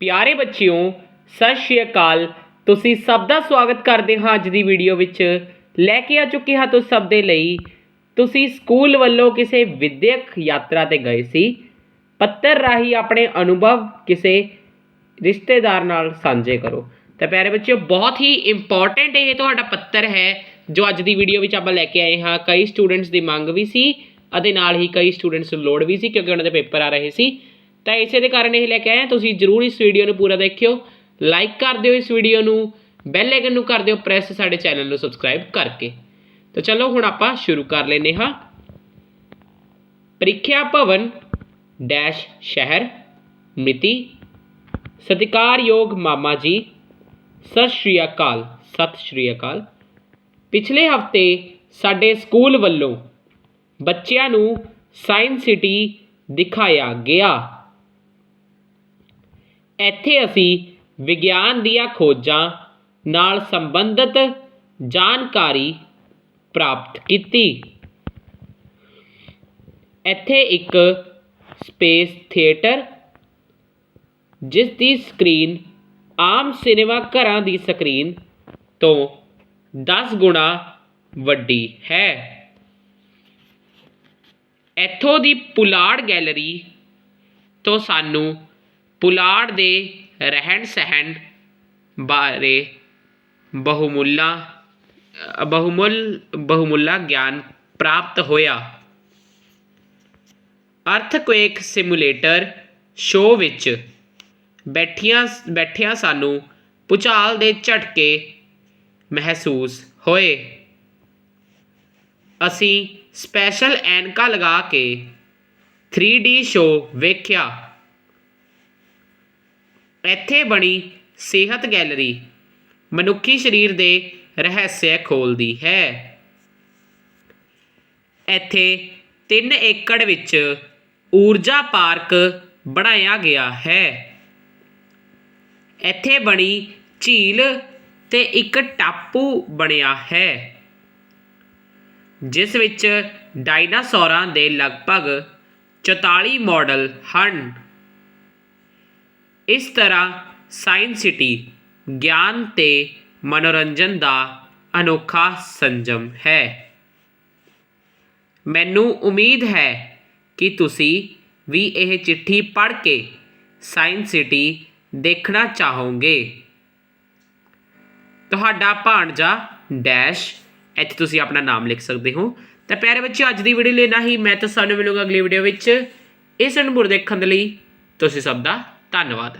ਪਿਆਰੇ ਬੱਚਿਓ, ਸਤਿ ਸ਼੍ਰੀ ਅਕਾਲ। ਤੁਸੀਂ ਸਭ ਦਾ ਸਵਾਗਤ ਕਰਦੇ ਹਾਂ ਅੱਜ ਦੀ ਵੀਡੀਓ ਵਿੱਚ। ਲੈ ਕੇ ਆ ਚੁੱਕੇ ਹਾਂ ਤੁਸੀਂ ਸਭ ਦੇ ਲਈ। ਤੁਸੀਂ ਸਕੂਲ ਵੱਲੋਂ ਕਿਸੇ ਵਿਦਿਅਕ ਯਾਤਰਾ ਤੇ ਗਏ ਸੀ? ਪੱਤਰ ਰਾਹੀਂ ਆਪਣੇ ਅਨੁਭਵ ਕਿਸੇ ਰਿਸ਼ਤੇਦਾਰ ਨਾਲ ਸਾਂਝੇ ਕਰੋ। ਤਾਂ ਪਿਆਰੇ ਬੱਚਿਓ, ਬਹੁਤ ਹੀ ਇੰਪੋਰਟੈਂਟ ਇਹ ਤੁਹਾਡਾ ਪੱਤਰ ਹੈ, ਜੋ ਅੱਜ ਦੀ ਵੀਡੀਓ ਵਿੱਚ ਆਪਾਂ ਲੈ ਕੇ ਆਏ ਹਾਂ। ਕਈ ਸਟੂਡੈਂਟਸ ਦੀ ਮੰਗ ਵੀ ਸੀ, ਅਤੇ ਨਾਲ ਹੀ ਕਈ ਸਟੂਡੈਂਟਸ ਨੂੰ ਲੋੜ ਵੀ ਸੀ, ਕਿਉਂਕਿ ਉਹਨਾਂ ਦੇ ਪੇਪਰ ਆ ਰਹੇ ਸੀ। ਤਾਂ ਇਸੇ ਦੇ ਕਾਰਨ ਇਹ ਲੈ ਕੇ ਆਇਆ ਤੁਸੀਂ ਜਰੂਰ ਇਸ ਵੀਡੀਓ ਨੂੰ ਪੂਰਾ ਦੇਖਿਓ। ਲਾਈਕ ਕਰ ਦਿਓ ਇਸ ਵੀਡੀਓ ਨੂੰ। ਬੈਲ ਆਈਕਨ ਨੂੰ ਕਰ ਦਿਓ। ਪ੍ਰੈਸ ਸਾਡੇ ਚੈਨਲ ਨੂੰ ਸਬਸਕ੍ਰਾਈਬ ਕਰਕੇ। ਤਾਂ ਚਲੋ ਹੁਣ ਆਪਾਂ ਸ਼ੁਰੂ ਕਰ ਲੈਨੇ ਹਾਂ। ਪ੍ਰੀਖਿਆ ਭਵਨ ਡੈਸ਼ ਸ਼ਹਿਰ ਮਿਤੀ। ਸਤਿਕਾਰਯੋਗ ਮਾਮਾ ਜੀ, ਸਤਿ ਸ਼੍ਰੀ ਅਕਾਲ, ਸਤਿ ਸ਼੍ਰੀ ਅਕਾਲ। ਪਿਛਲੇ ਹਫ਼ਤੇ ਸਾਡੇ ਸਕੂਲ ਵੱਲੋਂ ਬੱਚਿਆਂ ਨੂੰ ਸਾਇੰਸ ਸਿਟੀ ਦਿਖਾਇਆ ਗਿਆ। ਇੱਥੇ ਅਸੀਂ ਵਿਗਿਆਨ ਦੀਆਂ ਖੋਜਾਂ ਨਾਲ ਸੰਬੰਧਿਤ ਜਾਣਕਾਰੀ ਪ੍ਰਾਪਤ ਕੀਤੀ। ਇੱਥੇ ਇੱਕ ਸਪੇਸ ਥੀਏਟਰ, ਜਿਸ ਦੀ ਸਕਰੀਨ ਆਮ ਸਿਨੇਮਾ ਘਰਾਂ ਦੀ ਸਕਰੀਨ ਤੋਂ 10 ਗੁਣਾ ਵੱਡੀ ਹੈ। ਇੱਥੋਂ ਦੀ ਪੁਲਾੜ ਗੈਲਰੀ ਤੋਂ ਸਾਨੂੰ ਪੁਲਾੜ ਦੇ ਰਹਿਣ ਸਹਿਣ ਬਾਰੇ ਬਹੁਮੁੱਲਾ ਬਹੁਮੁੱਲ, ਬਹੁਮੁੱਲਾ ਗਿਆਨ ਪ੍ਰਾਪਤ ਹੋਇਆ। ਅਰਥਕੁਏਕ ਸਿਮੂਲੇਟਰ ਸ਼ੋਅ ਵਿੱਚ ਬੈਠੀਆਂ, ਬੈਠਿਆਂ ਸਾਨੂੰ ਭੂਚਾਲ ਦੇ ਝਟਕੇ ਮਹਿਸੂਸ ਹੋਏ। ਅਸੀਂ ਸਪੈਸ਼ਲ ਐਨਕਾ ਲਗਾ ਕੇ 3D ਸ਼ੋਅ ਵੇਖਿਆ। ਇੱਥੇ ਬਣੀ ਸਿਹਤ ਗੈਲਰੀ, ਮਨੁੱਖੀ ਸਰੀਰ ਦੇ ਰਹੱਸਿਆ ਖੋਲਦੀ ਹੈ। ਇੱਥੇ 3 ਏਕੜ ਵਿੱਚ ਊਰਜਾ ਪਾਰਕ ਬਣਾਇਆ ਗਿਆ ਹੈ। ਇੱਥੇ ਬਣੀ ਝੀਲ ਤੇ ਇੱਕ ਟਾਪੂ ਬਣਿਆ ਹੈ, ਜਿਸ ਵਿੱਚ ਡਾਇਨਾਸੌਰਾਂ ਦੇ ਲਗਭਗ 44 ਮਾਡਲ ਹਨ। ਇਸ ਤਰ੍ਹਾਂ ਸਾਇੰਸ ਸਿਟੀ ਗਿਆਨ ਤੇ ਮਨੋਰੰਜਨ ਦਾ ਅਨੋਖਾ ਸੰਜਮ ਹੈ। ਮੈਨੂੰ ਉਮੀਦ ਹੈ ਕਿ ਤੁਸੀਂ ਵੀ ਇਹ ਚਿੱਠੀ ਪੜ੍ਹ ਕੇ ਸਾਇੰਸ ਸਿਟੀ ਦੇਖਣਾ ਚਾਹੋਗੇ। ਤੁਹਾਡਾ ਭਾਣਜਾ ਡੈਸ਼, ਇੱਥੇ ਤੁਸੀਂ ਆਪਣਾ ਨਾਮ ਲਿਖ ਸਕਦੇ ਹੋ। ਤਾਂ ਪਿਆਰੇ ਬੱਚਿਓ, ਅੱਜ ਦੀ ਵੀਡੀਓ ਲਈ ਨਾ ਹੀ। ਮੈਂ ਤਾਂ ਸਾਨੂੰ ਮਿਲੂੰਗਾ ਅਗਲੀ ਵੀਡੀਓ ਵਿੱਚ। ਇਸ ਨੂੰ ਮੁੜ ਦੇਖਣ ਦੇ ਲਈ ਤੁਸੀਂ ਸਭ ਦਾ ਧੰਨਵਾਦ।